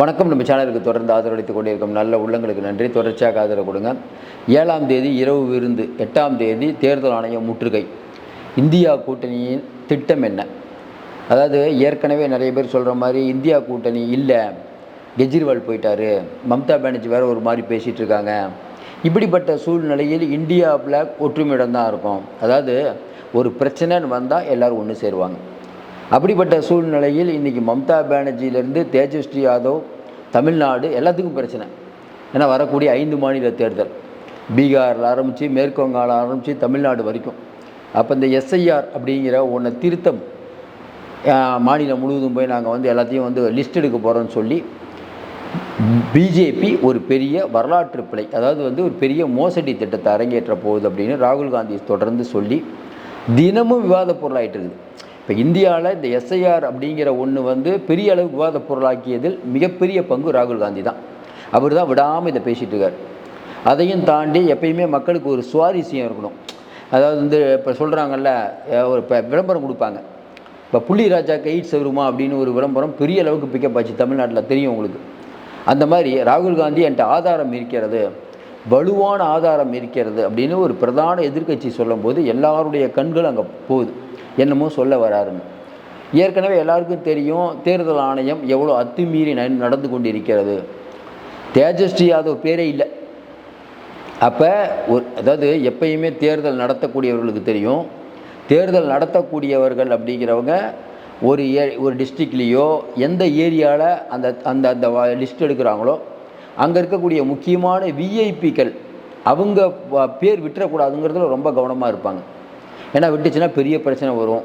வணக்கம். நம்ம சேனலுக்கு தொடர்ந்து ஆதரவளித்துக் கொண்டிருக்கும் நல்ல உள்ளங்களுக்கு நன்றி. தொடர்ச்சியாக ஆதரவு கொடுங்க. ஏழாம் தேதி இரவு விருந்து எட்டாம் தேதி தேர்தல் ஆணையம் முற்றுகை. இந்தியா கூட்டணியின் திட்டம் என்ன? அதாவது ஏற்கனவே நிறைய பேர் சொல்கிற மாதிரி இந்தியா கூட்டணி இல்லை. கெஜ்ரிவால் போயிட்டாரு. மம்தா பானர்ஜி வேறு ஒரு மாதிரி பேசிகிட்டு இருக்காங்க. இப்படிப்பட்ட சூழ்நிலையில் இந்தியா பிளாக் ஒற்றுமையுடன் தான் இருக்கும். அதாவது ஒரு பிரச்சனைன்னு வந்தால் எல்லோரும் ஒன்று சேருவாங்க. அப்படிப்பட்ட சூழ்நிலையில் இன்றைக்கி மம்தா பானர்ஜியிலேருந்து தேஜஸ்வி யாதவ் தமிழ்நாடு எல்லாத்துக்கும் பிரச்சனை. ஏன்னா வரக்கூடிய ஐந்து மாநில தேர்தல். பீகாரில் ஆரம்பித்து மேற்கு வங்காளம் ஆரம்பித்து தமிழ்நாடு வரைக்கும். அப்போ இந்த எஸ்ஐஆர் அப்படிங்கிற ஒன்று திருத்தம் மாநிலம் முழுவதும் போய் நாங்கள் வந்து எல்லாத்தையும் வந்து லிஸ்ட் எடுக்க போகிறோம்னு சொல்லி பிஜேபி ஒரு பெரிய வரலாற்று பிழை. அதாவது வந்து ஒரு பெரிய மோசடி திட்டத்தை அரங்கேற்ற போகுது அப்படின்னு ராகுல் காந்தி தொடர்ந்து சொல்லி தினமும் விவாத பொருளாகிட்டு இருக்குது. இப்போ இந்தியாவில் இந்த எஸ்ஐஆர் அப்படிங்கிற ஒன்று வந்து பெரிய அளவு விவாத பொருளாக்கியதில் மிகப்பெரிய பங்கு ராகுல் காந்தி தான். அவர் தான் விடாமல் இதை பேசிகிட்டு இருக்கார். அதையும் தாண்டி எப்பயுமே மக்களுக்கு ஒரு சுவாரஸ்யம் இருக்கணும். அதாவது வந்து இப்போ சொல்கிறாங்கல்ல ஒரு இப்போ விளம்பரம் கொடுப்பாங்க. இப்போ புள்ளி ராஜா எய்ட்ஸ் வருமா அப்படின்னு ஒரு விளம்பரம் பெரிய அளவுக்கு பிக்கப் ஆச்சு தமிழ்நாட்டில் தெரியும் உங்களுக்கு. அந்த மாதிரி ராகுல் காந்தி என்கிட்ட ஆதாரம் இருக்கிறது வலுவான ஆதாரம் இருக்கிறது அப்படின்னு ஒரு பிரதான எதிர்க்கட்சி சொல்லும்போது எல்லாருடைய கண்கள் அங்கே போகுது. என்னமோ சொல்ல வராருன்னு ஏற்கனவே எல்லாருக்கும் தெரியும் தேர்தல் ஆணையம் எவ்வளோ அத்துமீறி ந- நடந்து கொண்டிருக்கிறது. தேஜஸ்வி யாதவ் பேரே இல்லை. அப்போ ஒரு அதாவது எப்பயுமே தேர்தல் நடத்தக்கூடியவர்களுக்கு தெரியும். தேர்தல் நடத்தக்கூடியவர்கள் அப்படிங்கிறவங்க ஒரு ஏ ஒரு டிஸ்ட்ரிக்ட்லேயோ எந்த ஏரியாவில் அந்த அந்த அந்த லிஸ்ட் எடுக்கிறாங்களோ அங்கே இருக்கக்கூடிய முக்கியமான விஐபிக்கள் அவங்க பேர் விட்டுறக்கூடாதுங்கிறதுல ரொம்ப கவனமாக இருப்பாங்க. ஏன்னா விட்டுச்சுன்னா பெரிய பிரச்சனை வரும்.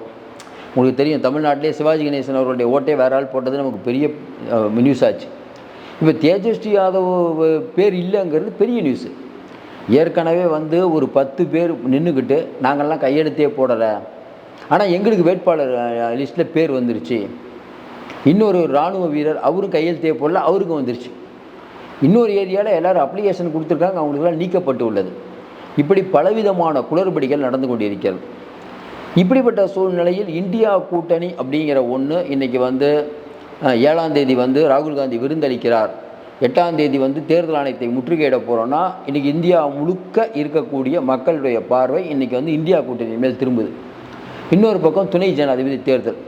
உங்களுக்கு தெரியும் தமிழ்நாட்டிலே சிவாஜி கணேசன் அவர்களுடைய ஓட்டே வேற ஆள் போட்டது நமக்கு பெரிய நியூஸ் ஆச்சு. இப்போ தேஜஸ்வி யாதவ் பேர் இல்லைங்கிறது பெரிய நியூஸு ஏற்கனவே வந்து ஒரு பத்து பேர் நின்றுக்கிட்டு நாங்கள்லாம் கையெழுத்தே போடலை. ஆனால் எங்களுக்கு வேட்பாளர் லிஸ்ட்டில் பேர் வந்துருச்சு. இன்னொரு இராணுவ வீரர் அவரும் கையெழுத்தே போடல அவருக்கும் வந்துருச்சு. இன்னொரு ஏரியாவில் எல்லோரும் அப்ளிகேஷன் கொடுத்துருக்காங்க அவங்களுக்கெல்லாம் நீக்கப்பட்டு உள்ளது. இப்படி பலவிதமான குளறுபடிகள் நடந்து கொண்டிருக்கிறது. இப்படிப்பட்ட சூழ்நிலையில் இந்தியா கூட்டணி அப்படிங்கிற ஒன்று இன்றைக்கி வந்து ஏழாம் தேதி வந்து ராகுல் காந்தி விருந்தளிக்கிறார். எட்டாம் தேதி வந்து தேர்தல் ஆணையத்தை முற்றுகையிட போகிறோன்னா இன்றைக்கி இந்தியா முழுக்க இருக்கக்கூடிய மக்களுடைய பார்வை இன்றைக்கி வந்து இந்தியா கூட்டணி மேல் திரும்புது. இன்னொரு பக்கம் துணை ஜனாதிபதி தேர்தல்.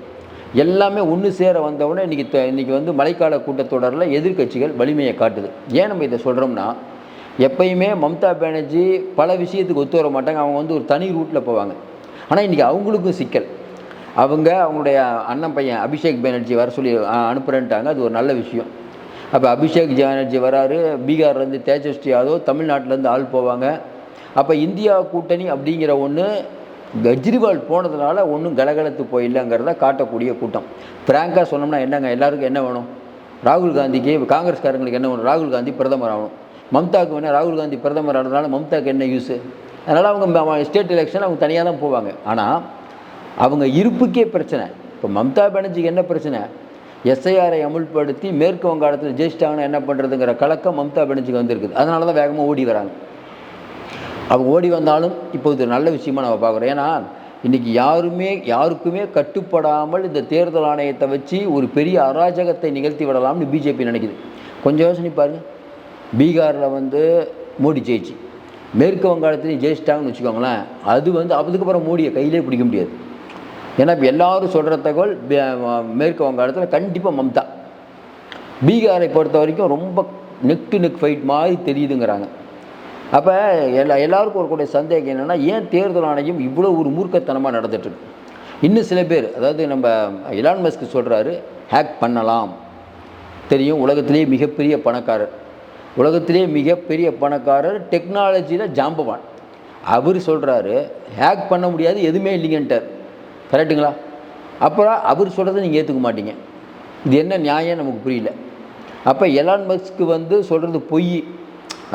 எல்லாமே ஒன்று சேர வந்தவுடனே இன்றைக்கி இன்றைக்கி வந்து மழைக்கால கூட்டத்தொடரில் எதிர்க்கட்சிகள் வலிமையை காட்டுது. ஏன் நம்ம இதை சொல்கிறோம்னா எப்பயுமே மம்தா பானர்ஜி பல விஷயத்துக்கு ஒத்து வர மாட்டாங்க. அவங்க வந்து ஒரு தனி ரூட்டில் போவாங்க. ஆனால் இன்றைக்கி அவங்களுக்கும் சிக்கல். அவங்க அவங்களுடைய அண்ணன் பையன் அபிஷேக் பானர்ஜி வர சொல்லி அனுப்புகிறேன்ட்டாங்க அது ஒரு நல்ல விஷயம். அப்போ அபிஷேக் பானர்ஜி வராரு. பீகார்லேருந்து தேஜஸ்வி யாதவ் தமிழ்நாட்டிலேருந்து ஆள் போவாங்க. அப்போ இந்தியா கூட்டணி அப்படிங்கிற ஒன்று கெஜ்ரிவால் போனதுனால ஒன்றும் கலகலத்து போயில்லைங்கிறத காட்டக்கூடிய கூட்டம். பிராங்காக சொன்னோம்னா என்னங்க? எல்லாருக்கும் என்ன வேணும்? ராகுல் காந்திக்கு காங்கிரஸ்காரங்களுக்கு என்ன வேணும்? ராகுல் காந்தி பிரதமர் ஆகணும். மம்தாவுக்கு வேணால் ராகுல் காந்தி பிரதமர் ஆனதுனால மம்தாக்கு என்ன யூஸு அதனால் அவங்க ஸ்டேட் எலெக்ஷன் அவங்க தனியாக தான் போவாங்க. ஆனால் அவங்க இருப்புக்கே பிரச்சனை. இப்போ மம்தா பானர்ஜிக்கு என்ன பிரச்சனை? எஸ்ஐஆரை அமுல்படுத்தி மேற்கு வங்காளத்தில் ஜெயிச்சிட்டாங்கன்னா என்ன பண்ணுறதுங்கிற கலக்கம் மம்தா பானர்ஜிக்கு வந்திருக்குது. அதனால தான் வேகமாக ஓடி வராங்க. அவங்க ஓடி வந்தாலும் இப்போ இது நல்ல விஷயமா நம்ம பார்க்குறோம். ஏன்னா இன்றைக்கி யாருமே யாருக்குமே கட்டுப்படாமல் இந்த தேர்தல் ஆணையத்தை வச்சு ஒரு பெரிய அராஜகத்தை நிகழ்த்தி விடலாம்னு பிஜேபி நினைக்குது. கொஞ்சம் யோசனை பாருங்கள் பீகாரில் வந்து மோடி ஜெயிச்சு. மேற்கு வங்காளத்துலேயும் ஜெயிச்சிட்டாங்கன்னு வச்சுக்கோங்களேன் அது வந்து அதுக்கப்புறம் மோடியை கையிலே பிடிக்க முடியாது. ஏன்னா இப்போ எல்லாரும் சொல்கிற தகவல் மேற்கு வங்காளத்தில் கண்டிப்பாக மம்தா. பீகாரை பொறுத்த வரைக்கும் ரொம்ப நெக் டு நெக் ஃபைட் மாதிரி தெரியுதுங்கிறாங்க. அப்போ எல்லா எல்லாருக்கும் இருக்கக்கூடிய சந்தேகம் என்னென்னா ஏன் தேர்தல் ஆணையம் இவ்வளோ ஒரு மூர்க்கத்தனமாக நடந்துட்டுருக்கு இன்னும் சில பேர் அதாவது நம்ம இலான் மஸ்க்கு சொல்கிறாரு ஹேக் பண்ணலாம். தெரியும் உலகத்திலேயே மிகப்பெரிய பணக்காரர். உலகத்திலே மிகப்பெரிய பணக்காரர் டெக்னாலஜியில் ஜாம்பவான். அவர் சொல்கிறாரு ஹேக் பண்ண முடியாது எதுவுமே இல்லைங்கன்ட்டார். கரெக்டுங்களா அப்புறம் அவர் சொல்கிறத நீங்கள் ஏற்றுக்க மாட்டீங்க. இது என்ன நியாயம் நமக்கு புரியல. அப்போ எலான் மஸ்க்கு வந்து சொல்கிறது பொய்.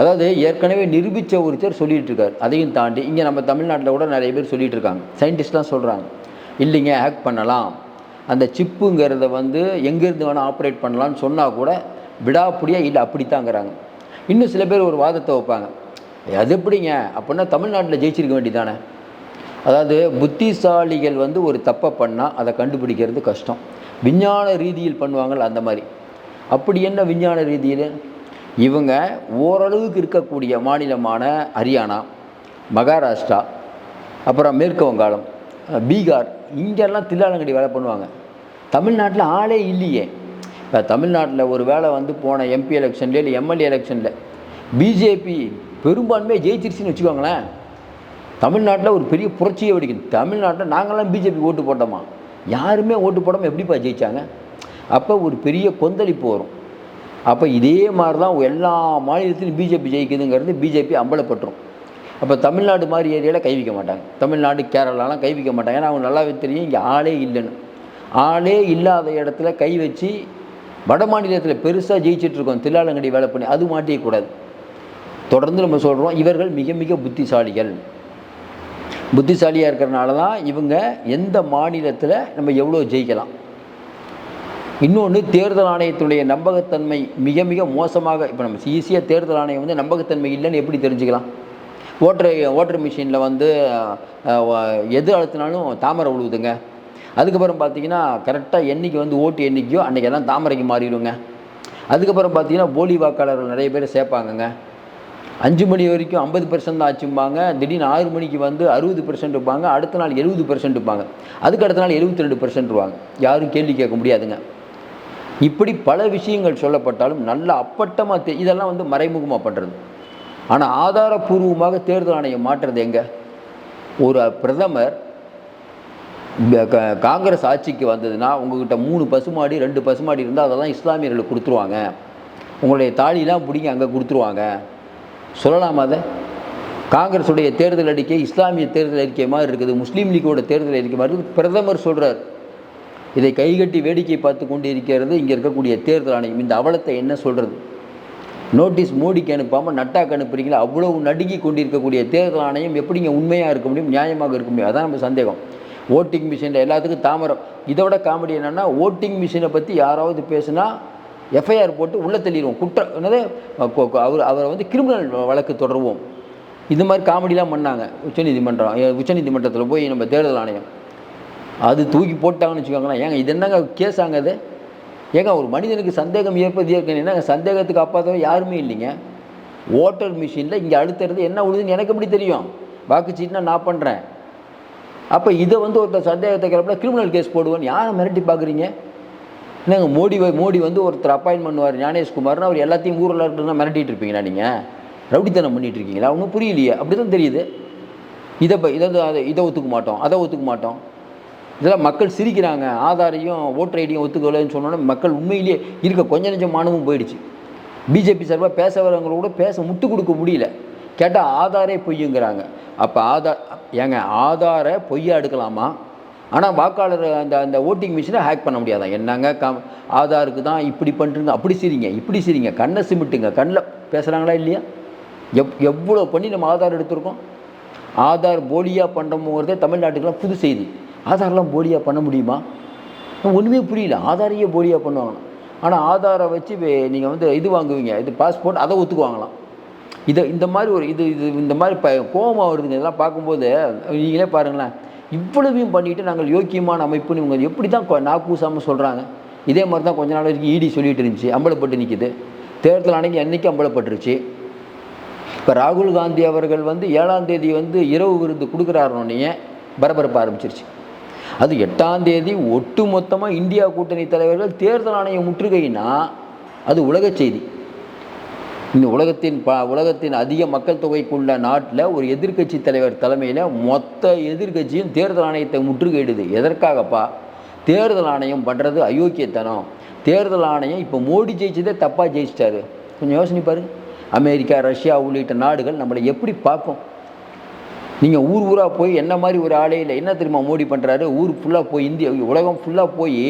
அதாவது ஏற்கனவே நிரூபித்த ஒருத்தர் சொல்லிகிட்டு இருக்கார் அதையும் தாண்டி இங்கே நம்ம தமிழ்நாட்டில் கூட நிறைய பேர் சொல்லிகிட்டு இருக்காங்க சயின்டிஸ்ட்லாம் சொல்கிறாங்க இல்லைங்க ஹேக் பண்ணலாம். அந்த சிப்புங்கிறத வந்து எங்கேருந்து வேணால் ஆப்ரேட் பண்ணலாம்னு சொன்னால் கூட விடாப்படியாக இல்லை அப்படித்தாங்கிறாங்க. இன்னும் சில பேர் ஒரு வாதத்தை வைப்பாங்க. அது எப்படிங்க? அப்படின்னா தமிழ்நாட்டில் ஜெயிச்சிருக்க வேண்டியதானே அதாவது புத்திசாலிகள் வந்து ஒரு தப்பை பண்ணால் அதை கண்டுபிடிக்கிறது கஷ்டம். விஞ்ஞான ரீதியில் பண்ணுவாங்கள்ல அந்த மாதிரி. அப்படி என்ன விஞ்ஞான ரீதியில்? இவங்க ஓரளவுக்கு இருக்கக்கூடிய மாநிலமான ஹரியானா மகாராஷ்டிரா அப்புறம் மேற்கு வங்காளம் பீகார் இங்கெல்லாம் தில்லாலங்கடி வேலை பண்ணுவாங்க. தமிழ்நாட்டில் ஆளே இல்லையே. இப்போ தமிழ்நாட்டில் ஒரு வேலை வந்து போன எம்பி எலெக்ஷன்ல இல்லை எம்எல்ஏ எலெக்ஷனில் பிஜேபி பெரும்பான்மையாக ஜெயிச்சிருச்சுன்னு வச்சுக்கோங்களேன். தமிழ்நாட்டில் ஒரு பெரிய புரட்சியை வெடிக்கும் தமிழ்நாட்டில் நாங்களாம் பிஜேபி ஓட்டு போட்டோமா? யாருமே ஓட்டு போடாமல் எப்படிப்பா ஜெயிச்சாங்க? அப்போ ஒரு பெரிய கொந்தளிப்பு வரும். அப்போ இதே மாதிரி தான் எல்லா மாநிலத்திலும் பிஜேபி ஜெயிக்குதுங்கிறது பிஜேபி அம்பலப்பட்டுரும். அப்போ தமிழ்நாடு மாதிரி ஏரியாவில் கைவிக்க மாட்டாங்க. தமிழ்நாடு கேரளாலாம் கைவிக்க மாட்டாங்க. ஏன்னா அவங்க நல்லாவே தெரியும் இங்கே ஆளே இல்லைன்னு. ஆளே இல்லாத இடத்துல கை வச்சு வட மாநிலத்தில் பெருசாக ஜெயிச்சிட்டு இருக்கோம். தில்லாலங்கடி வேலை பண்ணி அது மாட்டிக்கக்கூடாது தொடர்ந்து நம்ம சொல்கிறோம் இவர்கள் மிக மிக புத்திசாலிகள். புத்திசாலியாக இருக்கிறனால தான் இவங்க எந்த மாநிலத்தில் நம்ம எவ்வளோ ஜெயிக்கலாம். இன்னொன்று தேர்தல் ஆணையத்துடைய நம்பகத்தன்மை மிக மிக மோசமாக இப்போ நம்ம ஈஸியாக தேர்தல் ஆணையம் வந்து நம்பகத்தன்மை இல்லைன்னு எப்படி தெரிஞ்சுக்கலாம்? ஓட்டர் ஓட்டர் மிஷினில் வந்து எது அழுத்தினாலும் தாமரை விழுவுதுங்க அதுக்கப்புறம் பார்த்தீங்கன்னா கரெக்டாக என்றைக்கு வந்து ஓட்டு எண்ணிக்கையோ அன்றைக்கி எல்லாம் தாமரைக்கு மாறிடுங்க. அதுக்கப்புறம் பார்த்தீங்கன்னா போலி வாக்காளர்கள் நிறைய பேர் சேர்ப்பாங்கங்க. அஞ்சு மணி வரைக்கும் ஐம்பது பெர்சன்ட் தான் ஆச்சும்பாங்க. திடீர்னு ஆறு மணிக்கு வந்து அறுபது பெர்சன்ட் இருப்பாங்க. அடுத்த நாள் எழுபது பெர்சன்ட் இருப்பாங்க. அதுக்கு அடுத்த நாள் எழுபத்தி ரெண்டு பெர்சன்ட் இருப்பாங்க யாரும் கேள்வி கேட்க முடியாதுங்க. இப்படி பல விஷயங்கள் சொல்லப்பட்டாலும் நல்ல அப்பட்டமாக தெ இதெல்லாம் வந்து மறைமுகமாக பண்ணுறது ஆனால் ஆதாரபூர்வமாக தேர்தல் ஆணையம் மாற்றுறது எங்கே? ஒரு பிரதமர் காங்கிரஸ் ஆட்சிக்கு வந்ததுன்னா உங்ககிட்ட மூணு பசுமாடி ரெண்டு பசுமாடி இருந்தால் அதெல்லாம் இஸ்லாமியர்களுக்கு கொடுத்துருவாங்க. உங்களுடைய தாலிலாம் பிடிங்க அங்கே கொடுத்துருவாங்க. சொல்லலாமா அதை? காங்கிரஸுடைய தேர்தல் அறிக்கை இஸ்லாமிய தேர்தல் அறிக்கை மாதிரி இருக்குது முஸ்லீம் லீக்கோட தேர்தல் அறிக்கை மாதிரி இருக்குது. பிரதமர் சொல்கிறார் இதை கைகட்டி வேடிக்கை பார்த்து கொண்டு இருக்கிறது இங்கே இருக்கக்கூடிய தேர்தல் ஆணையம். இந்த அவலத்தை என்ன சொல்கிறது நோட்டீஸ் மோடிக்கு அனுப்பாமல் நட்டாக்கு அனுப்புறீங்களா? அவ்வளோ நடுங்கி கொண்டிருக்கக்கூடிய தேர்தல் ஆணையம் எப்படிங்க உண்மையாக இருக்க முடியும் நியாயமாக இருக்க முடியும்? அதான் நம்ம சந்தேகம். ஓட்டிங் மிஷினில் எல்லாத்துக்கும் தாமரம். இதோட காமெடி என்னென்னா ஓட்டிங் மிஷினை பற்றி யாராவது பேசுனா எஃப்ஐஆர் போட்டு உள்ளே தள்ளிடுவோம். குற்றம் என்னது? அவர் அவரை வந்து கிரிமினல் வழக்கு தொடருவோம். இது மாதிரி காமெடிலாம் பண்ணாங்க. உச்சநீதிமன்றம் உச்சநீதிமன்றத்தில் போய் நம்ம தேர்தல் ஆணையம். அது தூக்கி போட்டாங்கன்னு வச்சுக்கோங்களேன். ஏங்க இது என்னங்க கேஸ் ஆகுது ஏங்க ஒரு மனிதனுக்கு சந்தேகம் ஏற்பது ஏற்கனவே சந்தேகத்துக்கு சந்தேகத்துக்கு தவிர யாருமே இல்லைங்க. ஓட்டர் மிஷினில் இங்கே அழுத்துறது என்ன உழுதுன்னு எனக்கு எப்படி தெரியும்? வாக்குச்சீட்டுனா நான் பண்ணுறேன் அப்போ இதை வந்து ஒருத்தர் சந்தேகத்தை கிளப்பினா கிரிமினல் கேஸ் போடுவேன் யாரை மிரட்டி பார்க்குறீங்க? என்னங்க மோடி மோடி வந்து ஒருத்தர் அப்பாயின் பண்ணுவார் ஞானேஷ்குமார்னு அவர் எல்லாத்தையும் ஊரில் இருக்கிறதா மிரட்டிட்டு இருப்பீங்களா நீங்கள் ரவுடித்தனம் பண்ணிட்டு இருக்கீங்களா? ஒன்றும் புரியலையே. அப்படி தான் தெரியுது. இதை ப- இதை வந்து அதை இதை ஒத்துக்க மாட்டோம் அதை ஒத்துக்க மாட்டோம். இதெல்லாம் மக்கள் சிரிக்கிறாங்க. ஆதாரையும் ஓட்டர் ஐடியும் ஒத்துக்கலைன்னு சொன்னோன்னே மக்கள் உண்மையிலேயே இருக்க கொஞ்ச நெஞ்சம் மானமும் போயிடுச்சு. பிஜேபி சார்பாக பேச வரவங்களோட பேச முட்டு கொடுக்க முடியல. கேட்டால் ஆதாரே பொய்யுங்கிறாங்க. அப்போ ஆதார் ஏங்க ஆதாரை பொய்யா எடுக்கலாமா ஆனால் வாக்காளர் அந்த அந்த ஓட்டிங் மிஷினை ஹேக் பண்ண முடியாதான் என்னங்க கம் ஆதாருக்கு தான் இப்படி பண்ணுறீங்க அப்படி சரிங்க இப்படி சரிங்க கண்ணை சிமிட்டுங்க. கண்ணில் பேசுகிறாங்களா இல்லையா? எவ் எவ்வளோ பண்ணி நம்ம ஆதார் எடுத்திருக்கோம்? ஆதார் போலியாக பண்ணுறோங்கிறதே தமிழ்நாட்டுக்கெலாம் புது செய்தி. ஆதார்லாம் போலியாக பண்ண முடியுமா? ஒன்றுமே புரியல. ஆதாரையே போலியாக பண்ணுவாங்க ஆனால் ஆதாரை வச்சு நீங்கள் வந்து இது வாங்குவீங்க. இது பாஸ்போர்ட் அதை ஒத்துக்குவாங்களாம். இதை இந்த மாதிரி ஒரு இது இது இந்த மாதிரி ப கோபமாக வருதுங்க. இதெல்லாம் பார்க்கும்போது நீங்களே பாருங்களேன். இவ்வளவையும் பண்ணிட்டு நாங்கள் யோக்கியமான அமைப்புன்னு இவங்க எப்படி தான் நாக்கூசாமல் சொல்கிறாங்க இதே மாதிரி தான் கொஞ்ச நாள் வரைக்கும் ஈடி சொல்லிட்டு இருந்துச்சு. அம்பலப்பட்டு நிற்கிது தேர்தல் ஆணையம் என்னைக்கு அம்பலப்பட்டுருச்சு. இப்போ ராகுல் காந்தி அவர்கள் வந்து ஏழாம் தேதி வந்து இரவு விருந்து கொடுக்குறாருன்னே பரபரப்பு ஆரம்பிச்சிருச்சு. அது எட்டாம் தேதி ஒட்டு மொத்தமாக இந்தியா கூட்டணி தலைவர்கள் தேர்தல் ஆணையம் முற்றுகைன்னா அது உலக செய்தி. இந்த உலகத்தின் ப உலகத்தின் அதிக மக்கள் தொகைக்குள்ள நாட்டில் ஒரு எதிர்க்கட்சி தலைவர் தலைமையில் மொத்த எதிர்க்கட்சியும் தேர்தல் ஆணையத்தை முற்றுகையிடுது. எதற்காகப்பா? தேர்தல் ஆணையம் பண்ணுறது அயோக்கியத்தனம். தேர்தல் ஆணையம் இப்போ மோடி ஜெயிச்சதே தப்பாக ஜெயிச்சிட்டாரு. கொஞ்சம் யோசனை பாரு. அமெரிக்கா ரஷ்யா உள்ளிட்ட நாடுகள் நம்மளை எப்படி பார்க்கும்? நீங்கள் ஊர் ஊராக போய் என்ன மாதிரி ஒரு ஆலையில் என்ன தெரியுமா மோடி பண்ணுறாரு ஊர் ஃபுல்லாக போய் இந்திய உலகம் ஃபுல்லாக போய்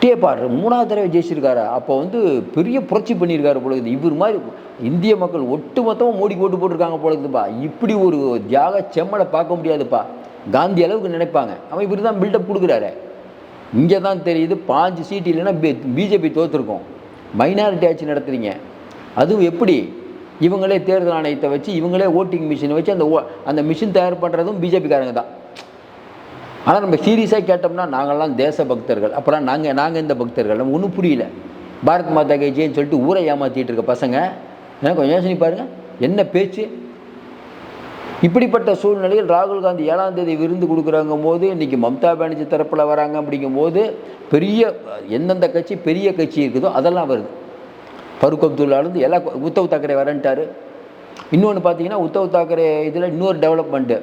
டே பாரு. மூணாவது தடவை ஜெயிச்சிருக்காரு? அப்போ வந்து பெரிய புரட்சி பண்ணியிருக்காரு போல இருக்குது. இவர் மாதிரி இந்திய மக்கள் ஒட்டு மொத்தமாக மோடிக்கு ஓட்டு போட்டிருக்காங்க போல இருக்குதுப்பா. இப்படி ஒரு தியாக செம்மலை பார்க்க முடியாதுப்பா. காந்தி அளவுக்கு நினைப்பாங்க. அவன் இவர் தான் பில்டப் கொடுக்குறாரு. இங்கே தான் தெரியுது பாஞ்சு சீட்டு இல்லைன்னா பிஜேபி தோற்றுருக்கோம் மைனாரிட்டி ஆட்சி நடத்துறீங்க. அதுவும் எப்படி? இவங்களே தேர்தல் ஆணையத்தை வச்சு இவங்களே ஓட்டிங் மிஷினை வச்சு அந்த ஓ- அந்த மிஷின் தயார் பண்ணுறதும் பிஜேபிக்காரங்க தான். ஆனால் நம்ம சீரியஸாக கேட்டோம்னா நாங்கள்லாம் தேச பக்தர்கள் அப்புறம் நாங்கள் நாங்கள் இந்த பக்தர்கள். நம்ம ஒன்றும் புரியல. பாரத் மாதா கி சொல்லிட்டு ஊரை ஏமாற்றிட்டு இருக்க பசங்க. ஏன்னா கொஞ்சம் யோசனை பாருங்கள் என்ன பேச்சு? இப்படிப்பட்ட சூழ்நிலையில் ராகுல் காந்தி ஏழாம் தேதி விருந்து கொடுக்குறாங்க போது இன்றைக்கி மம்தா பானர்ஜி தரப்பில் வராங்க அப்படிங்கும் போது பெரிய எந்தெந்த கட்சி பெரிய கட்சி இருக்குதோ அதெல்லாம் வருது. ஃபருக் அப்துல்லாலேருந்து எல்லா உத்தவ் தாக்கரே வரன்ட்டார். இன்னொன்று பார்த்தீங்கன்னா உத்தவ் தாக்கரே இதில் இன்னொரு டெவலப்மெண்ட்டு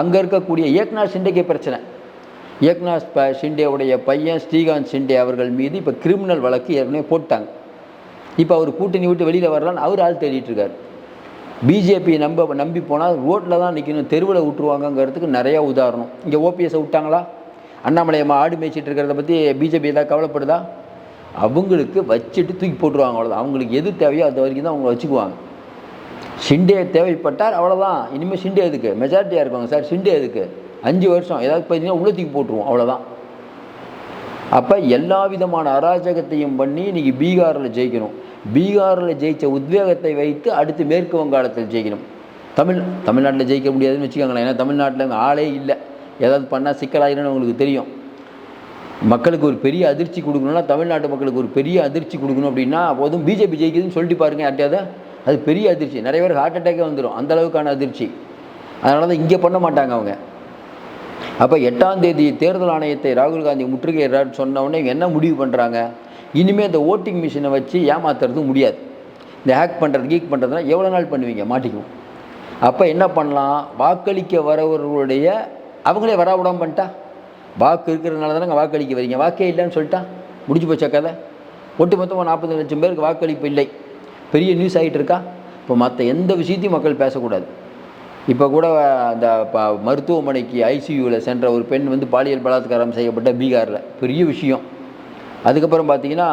அங்கே இருக்கக்கூடிய ஏக்நாத் சிண்டேக்கு பிரச்சனை. ஏக்நாத் ப ஷிண்டேவுடைய பையன் ஸ்ரீகாந்த் ஷிண்டே அவர்கள் மீது இப்போ கிரிமினல் வழக்கு ஏற்கனவே போட்டாங்க. இப்போ அவர் கூட்டணி விட்டு வெளியில் வரலான்னு அவர் ஆள் தேடிட்டு இருக்காரு. பிஜேபி நம்ப நம்பி போனால் ரோட்டில் தான் நிற்கணும் தெருவில் விட்டுருவாங்கங்கிறதுக்கு நிறையா உதாரணம். இங்கே ஓபிஎஸ்ஸை விட்டாங்களா? அண்ணாமலையம்மா ஆடு மேய்ச்சிட்டு இருக்கிறத பற்றி பிஜேபி ஏதாவது கவலைப்படுதா? அவங்களுக்கு வச்சுட்டு தூக்கி போட்டுருவாங்க அவ்வளோதான் அவங்களுக்கு எது தேவையோ அது வரைக்கும் தான் அவங்க வச்சுக்குவாங்க. சிண்டே தேவைப்பட்டால் அவ்வளோதான் இனிமேல் சிண்டே எதுக்கு? மெஜாரிட்டியாக இருப்பாங்க சார். சிண்டே எதுக்கு? அஞ்சு வருஷம். ஏதாவது பார்த்தீங்கன்னா உள்ளத்துக்கு போட்டுருவோம். அவ்வளோதான் அப்போ எல்லா விதமான அராஜகத்தையும் பண்ணி இன்றைக்கி பீகாரில் ஜெயிக்கணும். பீகாரில் ஜெயித்த உத்வேகத்தை வைத்து அடுத்து மேற்கு வங்காளத்தில் ஜெயிக்கணும். தமிழ் தமிழ்நாட்டில் ஜெயிக்க முடியாதுன்னு வச்சுக்கோங்களேன். ஏன்னா தமிழ்நாட்டில் ஆளே இல்லை. ஏதாவது பண்ணால் சிக்கலாயிருன்னு உங்களுக்கு தெரியும். மக்களுக்கு ஒரு பெரிய அதிர்ச்சி கொடுக்கணும்னா தமிழ்நாட்டு மக்களுக்கு ஒரு பெரிய அதிர்ச்சி கொடுக்கணும் அப்படின்னா போதும். பிஜேபி ஜெயிக்குதுன்னு சொல்லிட்டு பாருங்க யார்ட்டையாவது. அது பெரிய அதிர்ச்சி. நிறைய பேர் ஹார்ட் அட்டாக்கே வந்துடும் அந்த அளவுக்கான அதிர்ச்சி. அதனால தான் இங்கே பண்ண மாட்டாங்க அவங்க. அப்போ எட்டாம் தேதி தேர்தல் ஆணையத்தை ராகுல் காந்தி முற்றுகையிறார்னு சொன்ன உடனே இவங்க என்ன முடிவு பண்ணுறாங்க இனிமேல் இந்த ஓட்டிங் மிஷினை வச்சு ஏமாத்துறது முடியாது. இந்த ஹேக் பண்ணுறது கீக் பண்ணுறதுனா எவ்வளோ நாள் பண்ணுவீங்க? மாட்டிக்கும் அப்போ என்ன பண்ணலாம்? வாக்களிக்க வரவர்களுடைய அவங்களே வரா விடாமல் பண்ணிட்டா? வாக்கு இருக்கிறதுனால தானே வாக்களிக்க வரீங்க? வாக்கே இல்லைன்னு சொல்லிட்டா? முடிஞ்சு போச்சா கதை? ஒட்டு மொத்தமாக நாற்பது லட்சம் பேருக்கு வாக்களிப்பு இல்லை. பெரிய நியூஸ் ஆகிட்டு இருக்கா இப்போ மற்ற எந்த விஷயத்தையும் மக்கள் பேசக்கூடாது. இப்போ கூட அந்த ப மருத்துவமனைக்கு ஐசியூவில் சென்ற ஒரு பெண் வந்து பாலியல் பலாத்காரம் செய்யப்பட்ட பீகாரில். பெரிய விஷயம். அதுக்கப்புறம் பார்த்தீங்கன்னா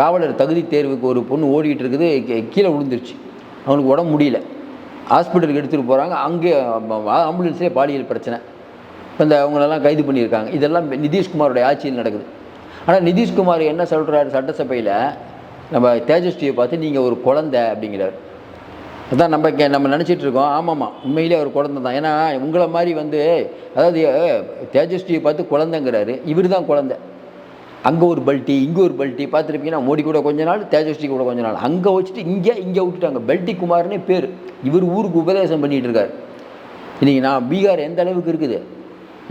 காவலர் தகுதி தேர்வுக்கு ஒரு பொண்ணு ஓடிட்டு இருக்குது கீழே விழுந்துருச்சு. அவனுக்கு உடம்பு முடியல. ஹாஸ்பிட்டலுக்கு எடுத்துகிட்டு போகிறாங்க அங்கே ஆம்புலன்ஸ்லேயே பாலியல் பிரச்சனை. இப்போ இந்த அவங்களெல்லாம் கைது பண்ணியிருக்காங்க. இதெல்லாம் நிதிஷ்குமாரோடைய ஆட்சியில் நடக்குது. ஆனால் நிதிஷ்குமார் என்ன சொல்கிறாரு சட்டசபையில்? நம்ம தேஜஸ்வியை பார்த்து நீங்கள் ஒரு குழந்தை அப்படிங்கிறார். அதான் நம்ம கே நம்ம நினச்சிட்டு இருக்கோம். ஆமாம்மா உண்மையிலே அவர் குழந்தை தான். ஏன்னா உங்களை மாதிரி வந்து அதாவது தேஜஸ்வியை பார்த்து குழந்தைங்கிறாரு. இவர் தான் குழந்தை. அங்கே ஒரு பல்ட்டி இங்கே ஒரு பல்ட்டி பார்த்துருப்பீங்கன்னா மோடி கூட கொஞ்ச நாள் தேஜஸ்வி கூட கொஞ்ச நாள். அங்கே வச்சுட்டு இங்கே இங்கே விட்டுட்டாங்க. பல்ட்டி குமார்னே பேர். இவர் ஊருக்கு உபதேசம் பண்ணிகிட்ருக்கார் இருக்காரு. நான் பீகார் எந்த அளவுக்கு இருக்குது?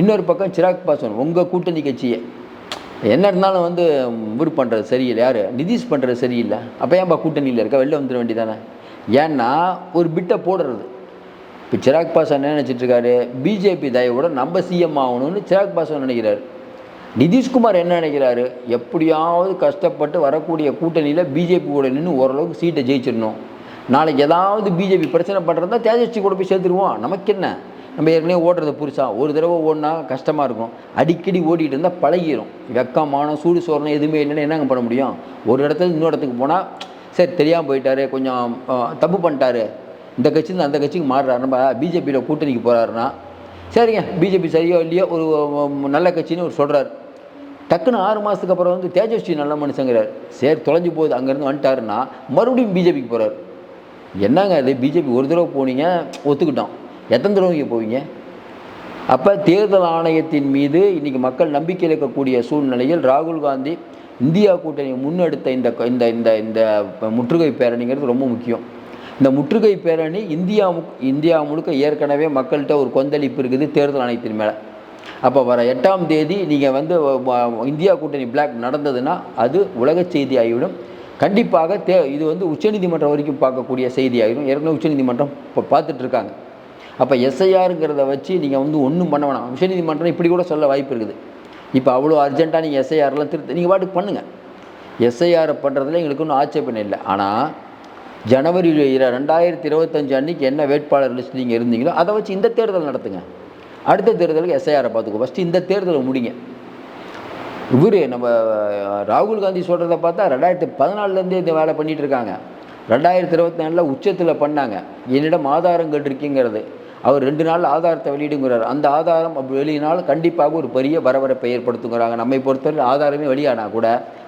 இன்னொரு பக்கம் சிராக் பாஸ்வான் உங்கள் கூட்டணி கட்சியை. என்ன இருந்தாலும் வந்து இவர் பண்ணுறது சரியில்லை. யார்? நிதிஷ் பண்ணுறது சரியில்லை. அப்போ ஏன்பா கூட்டணியில் இருக்க? வெளில வந்துட வேண்டியதானே? ஏன்னா ஒரு பிட்டை போடுறது. இப்போ சிராக் பாஸ்வான் என்ன நினச்சிட்ருக்காரு பிஜேபி தயவோட நம்ம சிஎம் ஆகணும்னு சிராக் பாஸ்வான் நினைக்கிறாரு. நிதிஷ்குமார் என்ன நினைக்கிறாரு? எப்படியாவது கஷ்டப்பட்டு வரக்கூடிய கூட்டணியில் பிஜேபி கூட நின்று ஓரளவுக்கு சீட்டை ஜெயிச்சிடணும். நாளைக்கு ஏதாவது பிஜேபி பிரச்சனை பண்ணுறதா தேஜஸ்வி கூட போய் சேர்த்துருவோம். நமக்கு என்ன நம்ம ஏற்கனவே ஓடுறது புதுசா ஒரு தடவை ஓடினா கஷ்டமாக இருக்கும். அடிக்கடி ஓடிட்டு இருந்தால் பழகிடும் வெக்கமான மானம் சூடு சோரணம் எதுவுமே இல்லைன்னு என்னங்க பண்ண முடியும்? ஒரு இடத்துல இன்னொரு இடத்துக்கு போனால் சரி தெரியாமல் போயிட்டாரு கொஞ்சம் தப்பு பண்ணிட்டாரு. இந்த கட்சியிருந்து அந்த கட்சிக்கு மாறுறாரு. நம்ம பிஜேபியில் கூட்டணிக்கு போகிறாருன்னா சரிங்க பிஜேபி சரியோ இல்லையோ ஒரு நல்ல கட்சின்னு ஒரு சொல்கிறார் டக்குன்னு ஆறு மாதத்துக்கு அப்புறம் வந்து தேஜஸ்வி நல்ல மனுஷங்கிறார். சரி தொலைஞ்சு போகுது அங்கேருந்து வந்துட்டாருன்னா மறுபடியும் பிஜேபிக்கு போகிறார் என்னங்க அது பிஜேபி ஒரு தடவை போனீங்க ஒத்துக்கிட்டோம். எத்தனை தடவைக்கு போவீங்க? அப்போ தேர்தல் ஆணையத்தின் மீது இன்றைக்கி மக்கள் நம்பிக்கை இருக்கக்கூடிய சூழ்நிலையில் ராகுல் காந்தி இந்தியா கூட்டணி முன்னெடுத்த இந்த இந்த இந்த இந்த முற்றுகை பேரணிங்கிறது ரொம்ப முக்கியம். இந்த முற்றுகை பேரணி இந்தியா மு- இந்தியா முழுக்க ஏற்கனவே மக்கள்கிட்ட ஒரு கொந்தளிப்பு இருக்குது தேர்தல் ஆணையத்தின் மேலே. அப்போ வர எட்டாம் தேதி நீங்கள் வந்து இந்தியா கூட்டணி பிளாக் நடந்ததுன்னா அது உலக செய்தி ஆகிவிடும் கண்டிப்பாக தே இது வந்து உச்சநீதிமன்றம் வரைக்கும் பார்க்கக்கூடிய செய்தி ஆகிடும் ஏற்கனவே உச்சநீதிமன்றம் இப்போ பார்த்துட்ருக்காங்க அப்போ எஸ்ஐஆருங்கிறத வச்சு நீங்கள் வந்து ஒன்றும் பண்ண வேணாம். உச்சநீதிமன்றம் இப்படி கூட சொல்ல வாய்ப்பு இருக்குது. இப்போ அவ்வளோ அர்ஜென்ட்டாக நீங்கள் எஸ்ஐஆர்லாம் திருத்த நீங்கள் பாட்டுக்கு பண்ணுங்கள் எஸ்ஐஆரை பண்ணுறதுல எங்களுக்கு ஒன்றும் ஆட்சேபனை இல்லை. ஆனால் ஜனவரி ரெண்டாயிரத்தி இருபத்தஞ்சு அன்னைக்கு என்ன வேட்பாளர் லிஸ்ட் நீங்கள் இருந்தீங்களோ அதை வச்சு இந்த தேர்தல் நடத்துங்க. அடுத்த தேர்தலுக்கு எஸ்ஐஆரை பார்த்துக்கோ. ஃபஸ்ட்டு இந்த தேர்தலை முடிங்க. இவர் நம்ம ராகுல் காந்தி சொல்கிறத பார்த்தா ரெண்டாயிரத்தி பதினாலுலேருந்தே இந்த வேலை பண்ணிகிட்ருக்காங்க இருக்காங்க. ரெண்டாயிரத்தி இருபத்தி நாலில் உச்சத்தில் பண்ணாங்க. என்னிடம் ஆதாரங்கள் இருக்குங்கிறது. அவர் ரெண்டு நாள் ஆதாரத்தை வெளியிடுங்கிறார். அந்த ஆதாரம் அப்படி வெளியினாலும் கண்டிப்பாக ஒரு பெரிய பரபரப்பை ஏற்படுத்துங்கிறாங்க. நம்மை பொறுத்தவரை ஆதாரமே வெளியானா கூட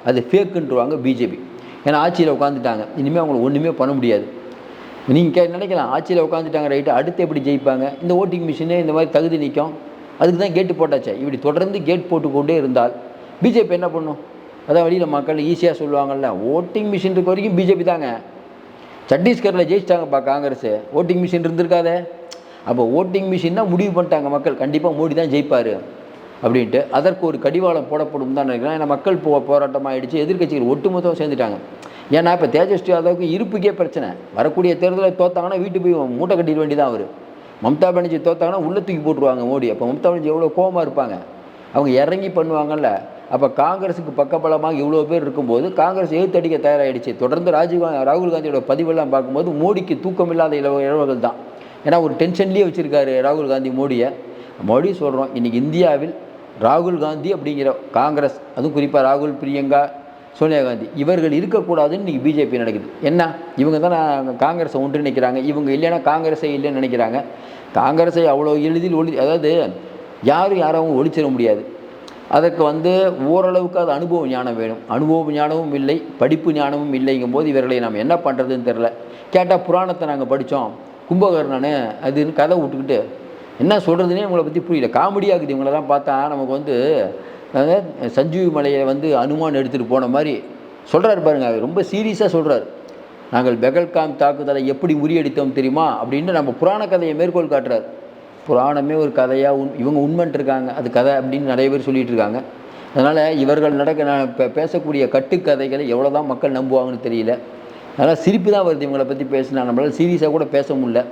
அது ஃபேக்குன்ட்டுருவாங்க பிஜேபி ஏன்னா ஆட்சியில் உட்காந்துட்டாங்க இனிமேல் அவங்களை ஒன்றுமே பண்ண முடியாது. நீங்கள் கே நினைக்கலாம். ஆட்சியில் உட்காந்துட்டாங்க ரைட்டு. அடுத்து எப்படி ஜெயிப்பாங்க? இந்த ஓட்டிங் மிஷினு இந்த மாதிரி தகுதி நிற்கும் அதுக்கு தான் கேட்டு போட்டாச்சே. இப்படி தொடர்ந்து கேட் போட்டு கொண்டே இருந்தால் பிஜேபி என்ன பண்ணும்? அதான் வழியில் மக்கள் ஈஸியாக சொல்லுவாங்கல்ல ஓட்டிங் மிஷின் இருக்க வரைக்கும் பிஜேபி தாங்க. சத்தீஸ்கரில் ஜெயிச்சிட்டாங்கப்பா காங்கிரஸ். ஓட்டிங் மிஷின் இருந்திருக்காதே. அப்போ ஓட்டிங் மிஷின்னா முடிவு பண்ணிட்டாங்க மக்கள். கண்டிப்பாக மோடி தான் ஜெயிப்பார் அப்படின்ட்டு. அதற்கு ஒரு கடிவாளம் போடப்படும் தான் நினைக்கிறேன். ஏன்னா மக்கள் போ போராட்டம் ஆகிடுச்சு எதிர்க்கட்சிகள் ஒட்டுமொத்தம் சேர்ந்துட்டாங்க. ஏன்னா இப்போ தேஜஸ்வி யாதவுக்கு இருப்புக்கே பிரச்சனை. வரக்கூடிய தேர்தலில் தோத்தாங்கன்னா வீட்டுக்கு போய் மூட்டை கட்டிட வேண்டியதான் அவர். மம்தா பானர்ஜி தோத்தாங்கன்னா உள்ள தூக்கி போட்டுருவாங்க மோடி. அப்போ மம்தா பானர்ஜி எவ்வளோ கோவமா இருப்பாங்க. அவங்க இறங்கி பண்ணுவாங்கல்ல. அப்போ காங்கிரஸுக்கு பக்கபலமாக இவ்வளோ பேர் இருக்கும்போது காங்கிரஸ் எழுத்தடிக்க தயாராகிடுச்சு தொடர்ந்து ராஜீவ் ராகுல் காந்தியோட பதிவெல்லாம் பார்க்கும்போது மோடிக்கு தூக்கமில்லாத இளவ இழவுகள் தான். ஏன்னா ஒரு டென்ஷன்லேயே வச்சுருக்காரு ராகுல் காந்தி மோடியை. மோடி சொல்கிறோம் இன்றைக்கி இந்தியாவில் ராகுல் காந்தி அப்படிங்கிற காங்கிரஸ் அதுவும் குறிப்பாக ராகுல் பிரியங்கா சோனியா காந்தி இவர்கள் இருக்கக்கூடாதுன்னு இன்றைக்கி பிஜேபி நடக்குது. என்ன? இவங்க தான் காங்கிரஸை ஒன்றிணைக்கிறாங்க இவங்க இல்லைன்னா காங்கிரஸே இல்லைன்னு நினைக்கிறாங்க. காங்கிரஸை அவ்வளோ எளிதில் ஒளி அதாவது யாரும் யாரும் ஒழிச்சிட முடியாது. அதற்கு வந்து ஓரளவுக்கு அது அனுபவ ஞானம் வேணும். அனுபவ ஞானமும் இல்லை படிப்பு ஞானமும் இல்லைங்கும் போது இவர்களை நாம் என்ன பண்ணுறதுன்னு தெரில. கேட்டால் புராணத்தை நாங்கள் படித்தோம். கும்பகர்ணனே அதுன்னு கதை விட்டுக்கிட்டு என்ன சொல்கிறதுனே உங்களை பற்றி புரியல. காமெடியாக இருக்குது இவங்களெல்லாம் பார்த்தா நமக்கு வந்து சஞ்சீவி மலையை வந்து அனுமான் எடுத்துகிட்டு போன மாதிரி சொல்கிறாரு பாருங்க. ரொம்ப சீரியஸாக சொல்கிறார் நாங்கள் பெகல்காம் தாக்குதலை எப்படி முறியடித்தோம் தெரியுமா? அப்படின்னு நம்ம புராண கதையை மேற்கோள் காட்டுறார். புராணமே ஒரு கதையாக உண் இவங்க உண்மைன்ட்டு இருக்காங்க அது கதை அப்படின்னு நிறைய பேர் சொல்லிட்டு இருக்காங்க அதனால் இவர்கள் நடக்க நான் இப்போ பேசக்கூடிய கட்டுக்கதைகளை எவ்வளோ தான் மக்கள் நம்புவாங்கன்னு தெரியல. அதனால் சிரிப்பு தான் வருது இவங்களை பற்றி பேசினா. நம்மளால் சீரியஸாக கூட பேச முடியல.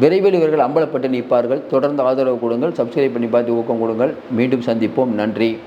விரைவில் இவர்கள் அம்பலப்பட்டு நிற்பார்கள். தொடர்ந்து ஆதரவு கொடுங்கள். சப்ஸ்கிரைப் பண்ணி பார்த்து ஊக்கம் கொடுங்கள். மீண்டும் சந்திப்போம். நன்றி.